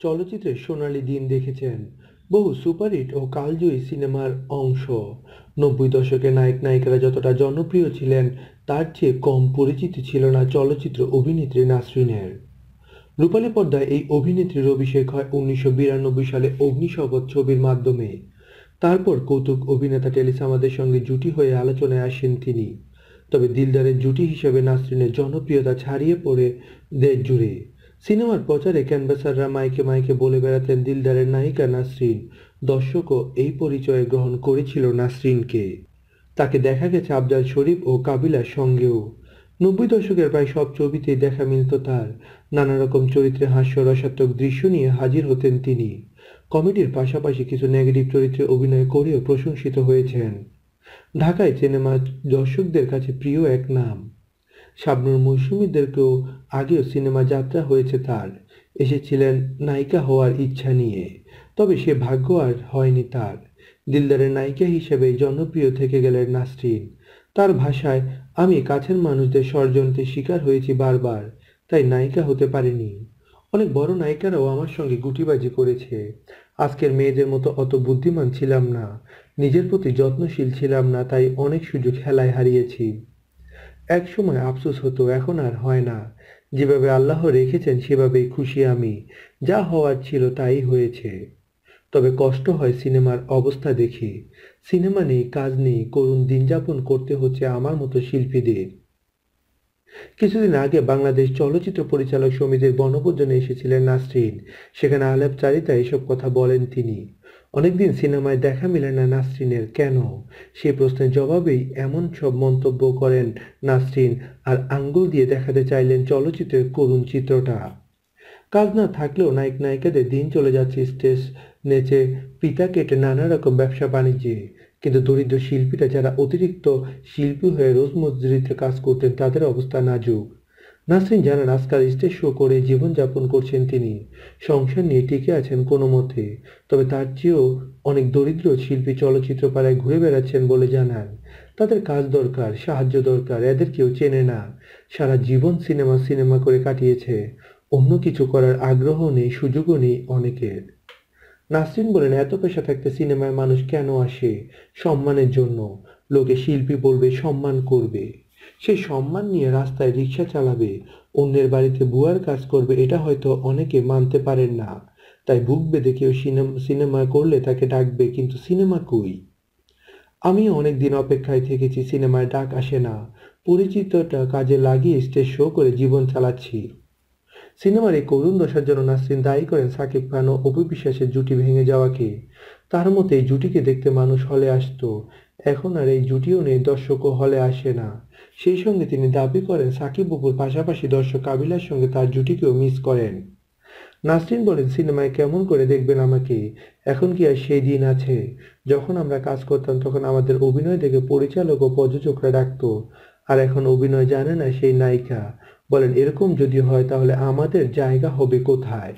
চলচ্চিত্রের সোনালি দিন দেখেছেন। বহু সুপারহিট ও কালজয়ী সিনেমার অংশ। নব্বই দশকে নায়ক নায়িকারা যতটা জনপ্রিয় ছিলেন, তার চেয়ে কম পরিচিতি ছিল না চলচ্চিত্র অভিনেত্রী নাসরিনের। রূপালী পর্দায় এই অভিনেত্রীর অভিষেক হয় উনিশশো বিরানব্বই সালে অগ্নিশপথ ছবির মাধ্যমে। তারপর কৌতুক অভিনেতা টেলিসামাদের সঙ্গে জুটি হয়ে আলোচনায় আসেন তিনি। তবে দিলদারের জুটি হিসেবে নাসরিনের জনপ্রিয়তা ছাড়িয়ে পড়ে দেশ জুড়ে সিনেমার প্রচারে ক্যানভাসাররা মাইকে মাইকে বলে বেড়াতেন দিলদারের নায়িকা নাসরিন। দর্শকও এই পরিচয়ে গ্রহণ করেছিল নাসরিনকে। তাকে দেখা গেছে আফজাল শরীফ ও কাবিলার সঙ্গেও। নব্বই দশকের প্রায় সব ছবিতেই দেখা মিলত তার। নানা রকম চরিত্রে হাস্য রসাত্মক দৃশ্য নিয়ে হাজির হতেন তিনি। কমেডির পাশাপাশি কিছু নেগেটিভ চরিত্রে অভিনয় করেও প্রশংসিত হয়েছেন। ঢাকায় সিনেমা দর্শকদের কাছে প্রিয় এক নাম। শাবনুর মৌসুমীদেরকেও আগেও সিনেমা যাত্রা হয়েছে তার। এসেছিলেন নায়িকা হওয়ার ইচ্ছা নিয়ে। তবে সে ভাগ্য আর হয়নি তার। দিলদারের নায়িকা হিসেবে জনপ্রিয় থেকে গেলেন নাসরিন। তার ভাষায়, আমি কাছের মানুষদের ষড়যন্ত্রের শিকার হয়েছি বারবার, তাই নায়িকা হতে পারিনি। অনেক বড় নায়িকারাও আমার সঙ্গে গুটিবাজি করেছে। আজকের মেয়েদের মতো অত বুদ্ধিমান ছিলাম না। নিজের প্রতি যত্নশীল ছিলাম না, তাই অনেক সুযোগ খেলায় হারিয়েছি। এক সময় আফসোস হতো, এখন আর হয় না। যেভাবে আল্লাহ রেখেছেন, সেভাবেই খুশি আমি। যা হওয়ার ছিল তাই হয়েছে। তবে কষ্ট হয় সিনেমার অবস্থা দেখে। সিনেমা নেই, কাজ নেই, করুণ দিন যাপন করতে হচ্ছে আমার মতো শিল্পীদের। কিছুদিন আগে বাংলাদেশ চলচ্চিত্র পরিচালক সমিতির বনভোজনে এসেছিলেন নাসরিন। সেখানে আলাপচারিতা এসব কথা বলেন তিনি। অনেকদিন সিনেমায় দেখা মেলে না নাসরিনের, কেন? সেই প্রশ্নের জবাবেই এমন সব মন্তব্য করেন নাসরিন আর আঙ্গুল দিয়ে দেখাতে চাইলেন চলচ্চিত্রের করুণ চিত্রটা। কাজ না থাকলেও নায়ক নায়িকাদের দিন চলে যাচ্ছে স্টেজ নেচে, পিতা কেটে নানা রকম ব্যবসা বাণিজ্যে। কিন্তু দরিদ্র শিল্পীরা যারা অতিরিক্ত শিল্পী হয়ে রোজ মজুরিতে কাজ করতেন, তাদের অবস্থা নাজুক। নাসরিন জানান, আজকাল স্টেজ শো করে জীবনযাপন করছেন তিনি। সংসার নিয়ে টিকে আছেন কোনো মতে, তবে তার চেয়েও অনেক দরিদ্র শিল্পী চলচ্চিত্র পাড়ায় ঘুরে বেড়াচ্ছেন বলে জানান। তাদের কাজ দরকার, সাহায্য দরকার, এদের কেউ চেনে না। সারা জীবন সিনেমা সিনেমা করে কাটিয়েছে, অন্য কিছু করার আগ্রহ নেই, সুযোগও নেই অনেকের। নাসরিন বলেন, এত পেশা থাকতে সিনেমায় মানুষ কেন আসে? সম্মানের জন্য। লোকে শিল্পী বলবে, সম্মান করবে। সেই সম্মান নিয়ে রাস্তায় রিক্সা চালাবে, অন্যের বাড়িতে বুয়ার কাজ করবে, এটা হয়তো অনেকে মানতে পারেন না। তাই বুক বেঁধে কেউ সিনেমা করলে তাকে ডাকবে, কিন্তু সিনেমা কই? আমি অনেক দিন অপেক্ষায় থেকেছি, সিনেমায় ডাক আসে না। পরিচিতটা কাজে লাগিয়ে স্টেজ শো করে জীবন চালাচ্ছি। সিনেমার এই করুণ দশার জন্য নাসরিন দায়ী করেন সাকিব খান ও অপু বিশ্বাসের জুটি ভেঙে যাওয়াকে। তার মতে, এই জুটিকে দেখতে মানুষ হলে আসতো। এখন আর এই জুটিও নেই, দর্শকও হলে আসে না। সেই সঙ্গে তিনি দাবি করেন, সাকিব অপুর পাশাপাশি দর্শক কাবিলার সঙ্গে তার জুটিকেও মিস করেন। নাসরিন বলেন, সিনেমায় কেমন করে দেখবেন আমাকে? এখন কি আর সেই দিন আছে? যখন আমরা কাজ করতাম, তখন আমাদের অভিনয় দেখে পরিচালক ও প্রযোজকরা ডাকতো, আর এখন অভিনয় জানে না সেই নায়িকা। বলেন এরকম যদি হয় তাহলে আমাদের জায়গা হবে কোথায়?